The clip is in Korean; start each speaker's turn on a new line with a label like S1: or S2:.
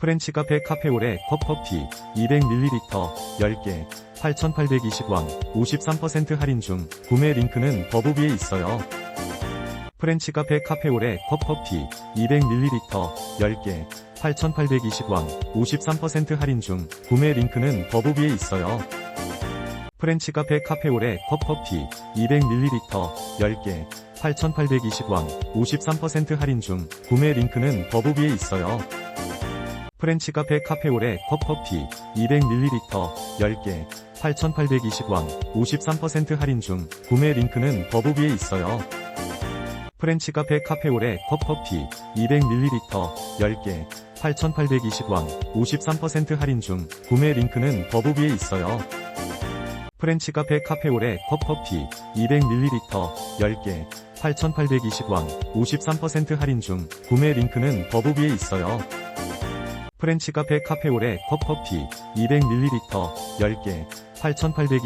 S1: 프렌치 카페 카페오레 컵커피 200ml 10개 8,820원 53% 할인 중 구매 링크는 더보기에 있어요. 프렌치 카페 카페오레 컵커피 200ml 10개 8,820원 53% 할인 중 구매 링크는 더보기에 있어요. 프렌치 카페 카페오레 컵커피 200ml 10개 8,820원 53% 할인 중 구매 링크는 더보기에 있어요. 프렌치 카페 카페오레 컵커피 200ml 10개 8,820원 53% 할인 중 구매 링크는 더보기에 있어요. 프렌치 카페 카페오레 컵커피 200ml 10개 8,820원 53% 할인 중 구매 링크는 더보기에 있어요. 프렌치 카페 카페오레 컵커피 200ml 10개 8,820원 53% 할인 중 구매 링크는 더보기에 있어요. 프렌치 카페 카페오레 컵커피 200ml 10개 8,820